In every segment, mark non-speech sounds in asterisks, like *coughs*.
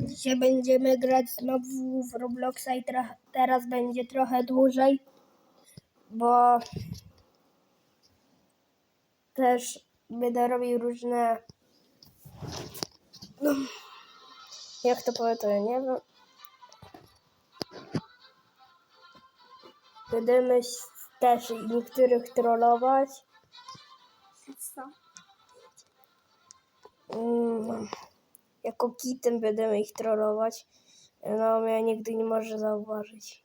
Dzisiaj będziemy grać znowu w Robloxa i teraz będzie trochę dłużej, bo też będę robił różne. No, jak to powiem, to ja nie wiem. Będziemy też niektórych trollować. Co? Mm, jako kitem będziemy ich trollować. No, mnie nigdy nie może zauważyć.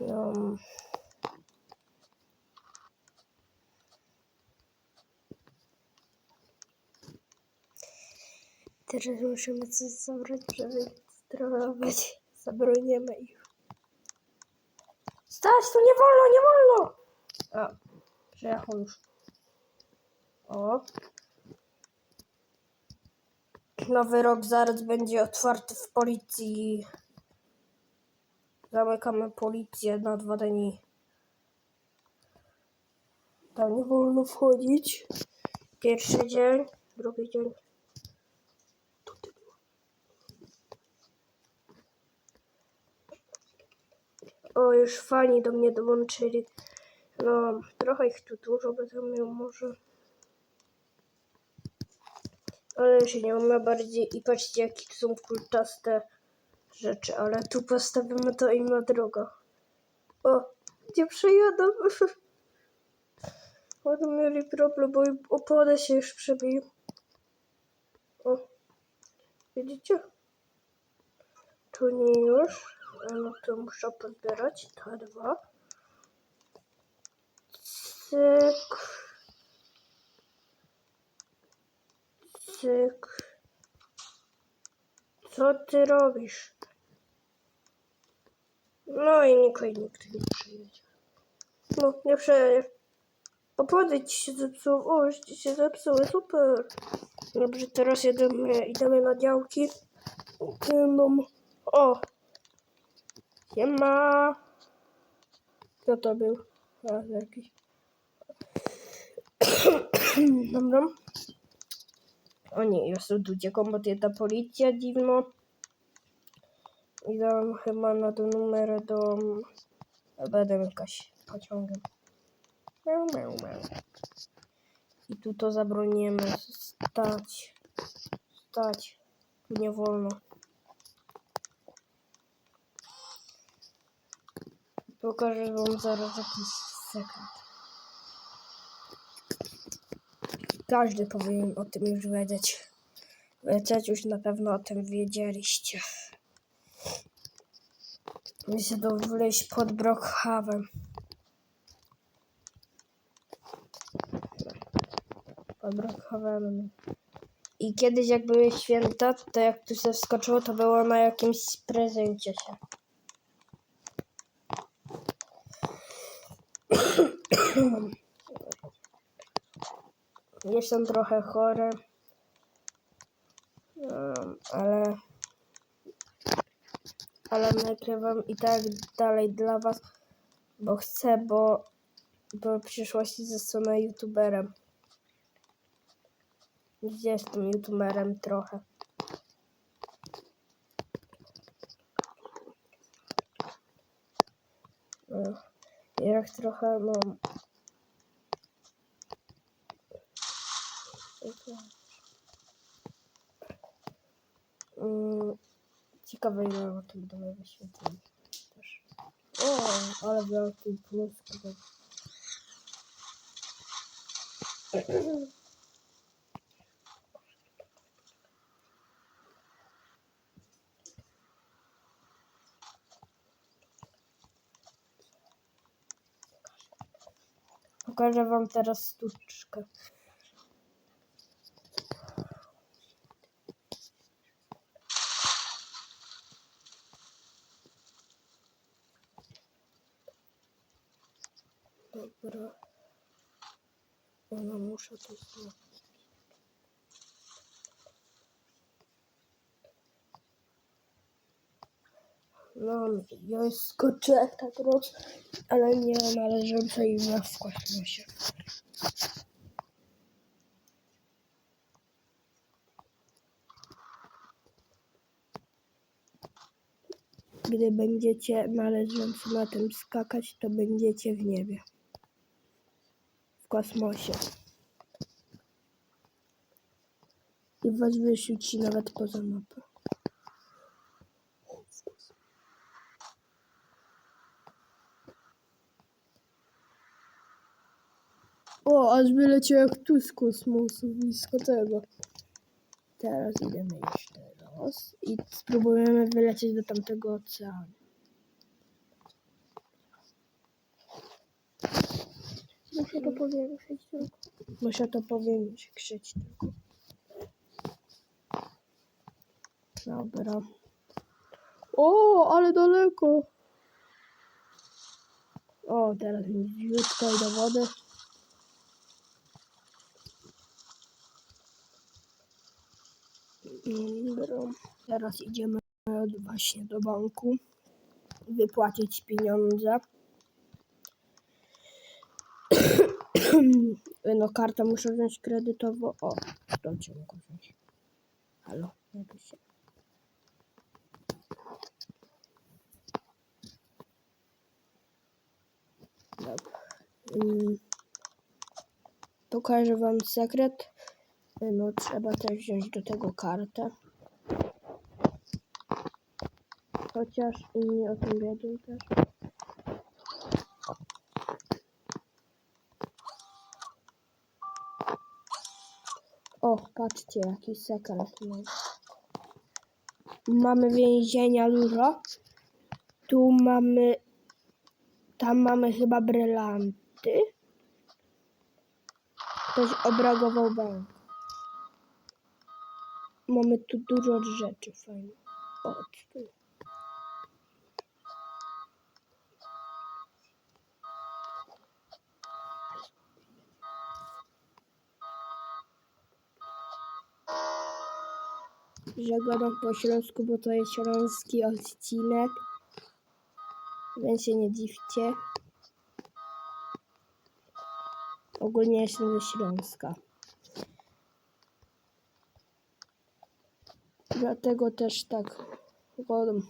No. Teraz musimy coś zabrać, żeby trollować. Zabroniemy ich. Stać, tu nie wolno, nie wolno! A, przyjechał już. O. Nowy rok zaraz będzie otwarty w policji. Zamykamy policję na dwa dni. Tam nie wolno wchodzić. Pierwszy dzień, drugi dzień. O, już fani do mnie dołączyli. No, trochę ich tu dużo będę miał może. Ale się nie ma bardziej i patrzcie jakie tu są kultaste rzeczy, ale tu postawimy to inna droga. O, gdzie przejadę? *laughs* Będą mieli problem, bo opony się już przebił. O, widzicie? Tu nie już. No to muszę pozbierać te dwa. Cyk. Cyk. Co ty robisz? No i nikt nikt nie przyjedzie. No, nie przejedzie. Opony ci się zepsuły. O, już ci się zepsuły. Super. Dobrze, teraz jedziemy, idziemy na działki. No, o. Siema. Kto to był? A, jakiś. *coughs* Dobra. O nie, jest tu ludzie, kombatuje ta policja dziwno. Idę chyba na ten numer do... Będę jakaś pociągiem. Miau, miau, miau. I tu to zabronimy. Stać. Stać. Tu nie wolno. Pokażę wam zaraz jakiś sekret. Każdy powinien o tym już wiedzieć. Wiedzieć już na pewno o tym wiedzieliście. Muszę to wleźć pod Brookhaven. Pod Brookhavenem. I kiedyś jak były święta, to jak tu się wskoczyło, to było na jakimś prezencie się. *clears throat* *clears throat* Jestem trochę chory, ale, ale nagrywam i tak dalej dla Was, bo chcę, bo, bo w przyszłości zostanę youtuberem. Jestem youtuberem trochę. Jak trochę, no, Mm, Ciekawe ile o tym będę wyświetleń też. O, ale wielki plus. kurde. Pokażę wam teraz sztuczkę. Dobra. Ona muszę to zrobić. No, ja skoczyłem tak roz, ale nie należące im na wkładam się. Gdy będziecie należący na tym skakać, to będziecie w niebie. Kosmosie. I was wyrzuci nawet poza mapę. O, aż wyleciał jak tu z kosmosu, blisko tego. Teraz idziemy jeszcze raz i spróbujemy wylecieć do tamtego oceanu. Muszę to powiększyć tylko. Muszę to powiększyć tylko. Dobra. O, ale daleko. O, teraz niziutko i do wody. Dobra. Teraz idziemy właśnie do banku wypłacić pieniądze. *clears throat* No kartę muszę wziąć kredytowo. O, to cię mogę wziąć. Halo, jak się. Dobra. Mm. Pokażę wam sekret. No trzeba też wziąć do tego kartę. Chociaż inni o tym wiedzą też. O, patrzcie, jaki sekret mam. Mamy więzienia dużo. Tu mamy... Tam mamy chyba brylanty. Ktoś obragował bank. Mamy tu dużo rzeczy fajnych. O, tu. Że gadam po śląsku, bo to jest śląski odcinek. Więc się nie dziwcie. Ogólnie jestem ze Śląska. Dlatego też tak gadam.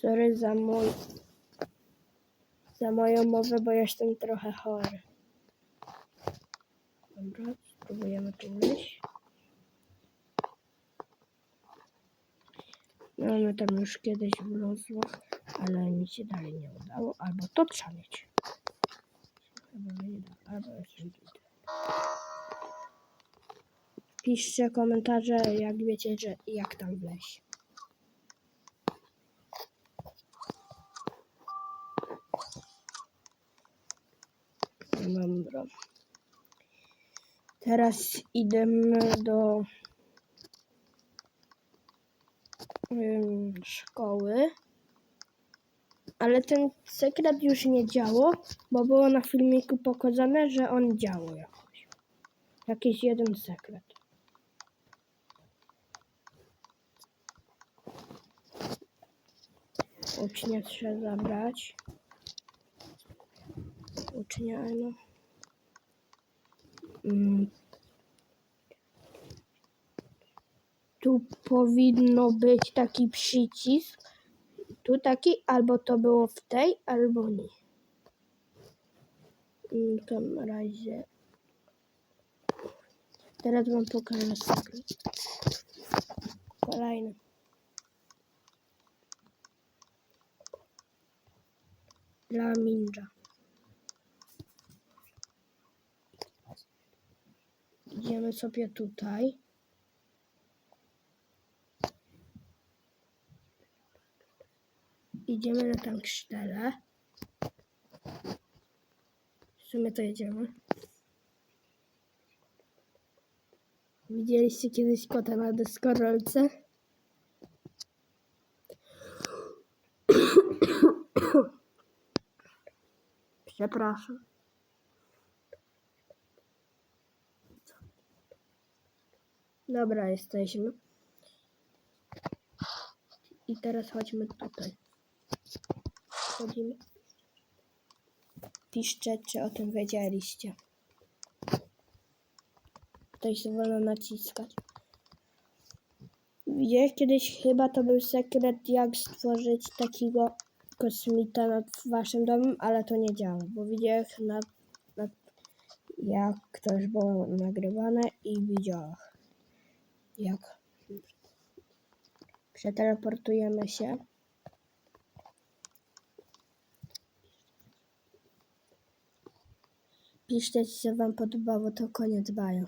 Sorry za mój za moją mowę, bo jestem trochę chory. Dobra, spróbujemy tu wejść. Mamy tam już kiedyś wlazło, ale mi się dalej nie udało. Albo to trzeba mieć. Chyba nie da, albo tutaj. Piszcie komentarze, jak wiecie, że jak tam wleźć. Dobra. Teraz idziemy do ym, szkoły. Ale ten sekret już nie działo, bo było na filmiku pokazane, że on działo jakoś. Jakiś jeden sekret. Ucznia trzeba zabrać. Ucznia, no. Mm. Tu powinno być taki przycisk. Tu taki, albo to było w tej, albo nie. Mm, W tym razie. Teraz wam pokażę sekret. Kolejny. Dla Minja. Idziemy sobie tutaj. Idziemy na tankstelle. W sumie to jedziemy. Widzieliście kiedyś kota na deskorolce? *coughs* Przepraszam. Dobra, jesteśmy. I teraz chodźmy tutaj. Chodzimy. Piszcie, czy o tym wiedzieliście. się wolno naciskać. Widziałeś kiedyś chyba to był sekret, jak stworzyć takiego kosmita nad waszym domem, ale to nie działa, bo widziałem na, na, jak to już było nagrywane i widziałem jak przeteleportujemy się. Piszcie, co wam podobało, to koniec bają.